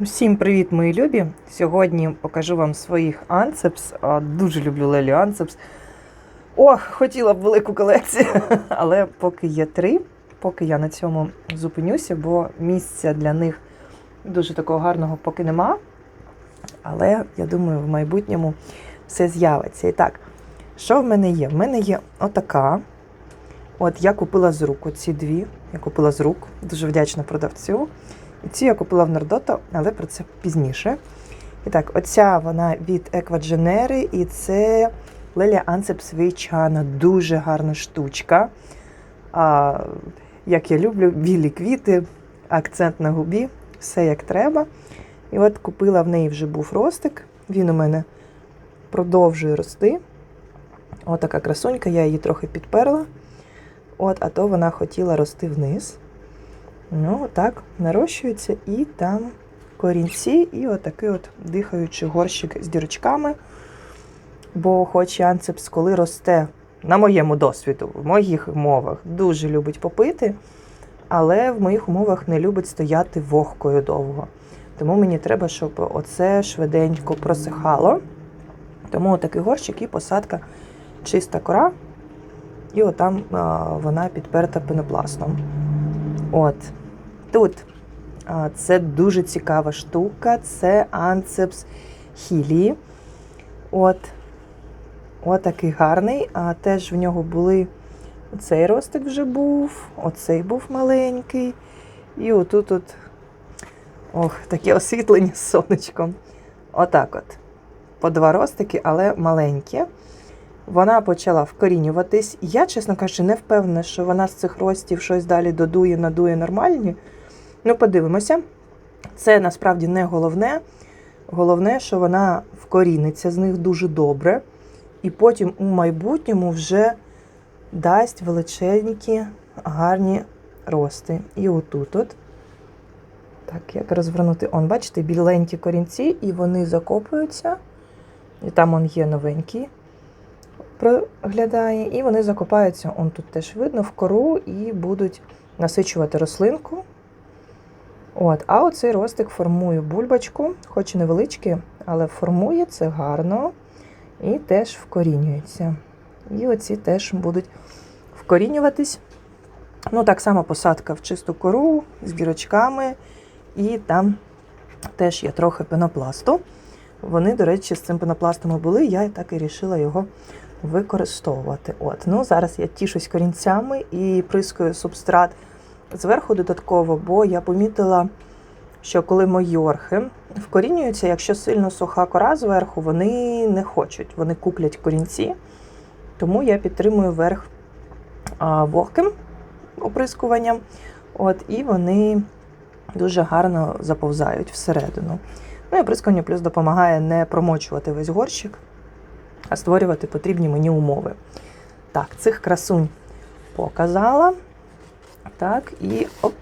Всім привіт, мої любі! Сьогодні покажу вам своїх анцепс. Дуже люблю Лелі Анцепс. Ох, хотіла б велику колекцію, але поки є три, поки я на цьому зупинюся, бо місця для них дуже такого гарного поки нема. Але я думаю, в майбутньому все з'явиться. І так, що в мене є? В мене є отака. От я купила з рук оці дві. Я купила з рук, дуже вдячна продавцю. І ці я купила в Нардото, але про це пізніше. І так, оця вона від Еквадженери, і це Лелія Ансепс Вейчана. Дуже гарна штучка. А, як я люблю, білі квіти, акцент на губі, все як треба. І от купила в неї вже був ростик. Він у мене продовжує рости. Отака красунька, я її трохи підперла. От, а то вона хотіла рости вниз. Ну, так, нарощується, і там корінці, і отакий от дихаючий горщик з дірочками. Бо хоч анцепс, коли росте, на моєму досвіду, в моїх умовах, дуже любить попити, але в моїх умовах не любить стояти вогкою довго. Тому мені треба, щоб оце швиденько просихало. Тому такий горщик і посадка чиста кора, і отам вона підперта пенопластом. От. Тут це дуже цікава штука. Це анцепс хілі. От. Отакий гарний. А теж в нього були. Цей ростик вже був, оцей був маленький. І отут от. Ох, таке освітлення з сонечком. Отак от. По два ростики, але маленькі. Вона почала вкорінюватись. Я, чесно кажучи, не впевнена, що вона з цих ростів щось далі додує, надує нормальні. Ну, подивимося. Це насправді не головне. Головне, що вона вкоріниться з них дуже добре. І потім у майбутньому вже дасть величезні гарні рости. І отут от. Так, як розвернути? Он, бачите, біленькі корінці, і вони закопуються. І там он є новенький проглядає, і вони закопаються, он тут теж видно, в кору і будуть насичувати рослинку. От, А оцей ростик формує бульбочку, хоч і невеличкий, але формує це гарно і теж вкорінюється. І оці теж будуть вкорінюватись. Ну, так само посадка в чисту кору з дірочками, і там теж є трохи пенопласту. Вони, до речі, з цим пенопластом були, я так і вирішила його використовувати. От, ну Зараз я тішусь корінцями і прискую субстрат зверху додатково, бо я помітила, що коли мої орхи вкорінюються, якщо сильно суха кора зверху, вони не хочуть, вони куплять корінці. Тому я підтримую верх вогким оприскуванням, от, і вони дуже гарно заповзають всередину. Ну і оприскування плюс допомагає не промочувати весь горщик а створювати потрібні мені умови. Так, цих красунь показала. Так, і оп,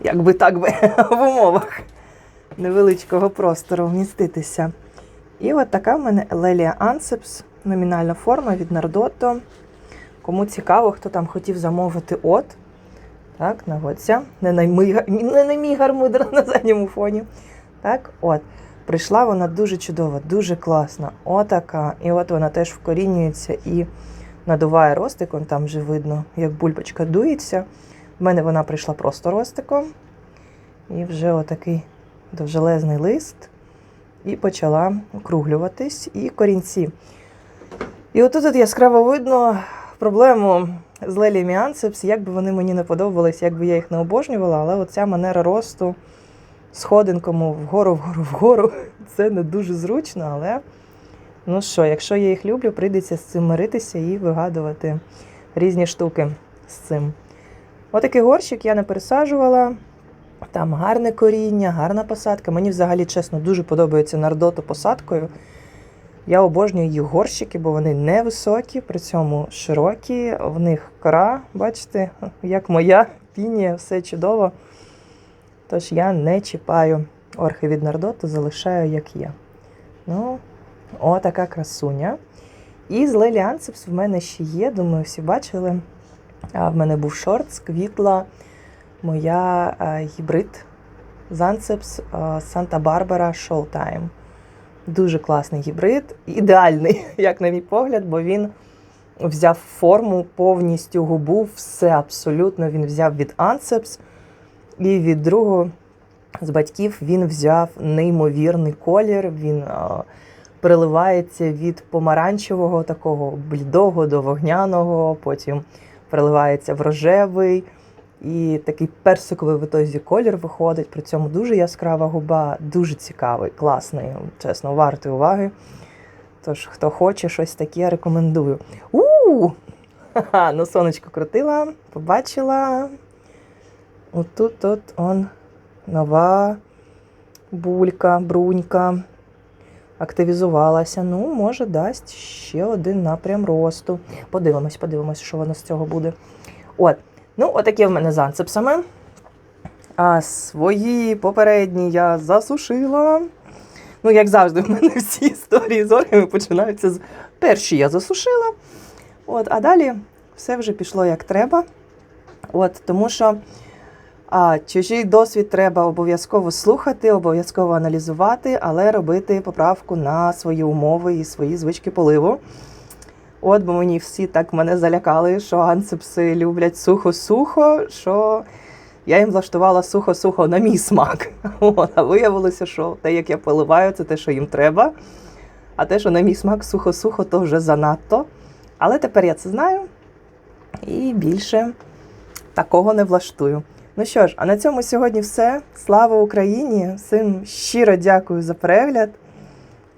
як би так би в умовах невеличкого простору вміститися. І от така в мене Лелія Ансепс, номінальна форма від Нардото. Кому цікаво, хто там хотів замовити от. Так, наводься. Не на мій, не на мій гармидер на задньому фоні. Так, от. Прийшла вона дуже чудова, дуже класна. Отака. І от вона теж вкорінюється і надуває ростиком, там вже видно, як бульбочка дується. В мене вона прийшла просто ростиком. І вже отакий довжелезний лист. І почала округлюватись, і корінці. І отут от яскраво видно проблему з Лелі Анцепс, як би вони мені не подобались, як би я їх не обожнювала, але оця манера росту сходинкому вгору, вгору, вгору. Це не дуже зручно, але ну що, якщо я їх люблю, прийдеться з цим миритися і вигадувати різні штуки з цим. Отакий горщик я не пересаджувала. Там гарне коріння, гарна посадка. Мені взагалі, чесно, дуже подобається нардото посадкою. Я обожнюю їх горщики, бо вони невисокі, при цьому широкі. В них кора, бачите, як моя пінія, все чудово. Тож я не чіпаю орхи від Нардоту, залишаю як є. Ну, отака красуня. І з Лелі Анцепс в мене ще є, думаю, всі бачили. А в мене був шорт, сквітла моя а, гібрид Zanceps Санта-Барбара Showtime. Дуже класний гібрид, ідеальний, як на мій погляд, бо він взяв форму повністю губу, все абсолютно він взяв від Anceps. І від другого з батьків він взяв неймовірний колір. Він а, переливається від помаранчевого, такого блідого до вогняного, потім переливається в рожевий. І такий персиковий в ітозі колір виходить. При цьому дуже яскрава губа, дуже цікавий, класний, чесно, вартий уваги. Тож, хто хоче щось таке, рекомендую. у Ха-ха, ну сонечко крутила, побачила. Отут от он нова булька, брунька. Активізувалася. Ну, може, дасть ще один напрям росту. Подивимось, подивимось, що воно з цього буде. От. Ну, отакі в мене з анцепсами. А свої попередні я засушила. Ну, як завжди, в мене всі історії з оргами починаються з перші я засушила. От, а далі все вже пішло як треба. От, тому що а, чужий досвід треба обов'язково слухати, обов'язково аналізувати, але робити поправку на свої умови і свої звички поливу. От, бо мені всі так мене залякали, що ансепси люблять сухо-сухо, що я їм влаштувала сухо-сухо на мій смак. От, а виявилося, що те, як я поливаю, це те, що їм треба. А те, що на мій смак сухо-сухо, то вже занадто. Але тепер я це знаю і більше такого не влаштую. Ну що ж, а на цьому сьогодні все. Слава Україні! Всім щиро дякую за перегляд.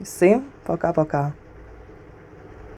Всім пока-пока.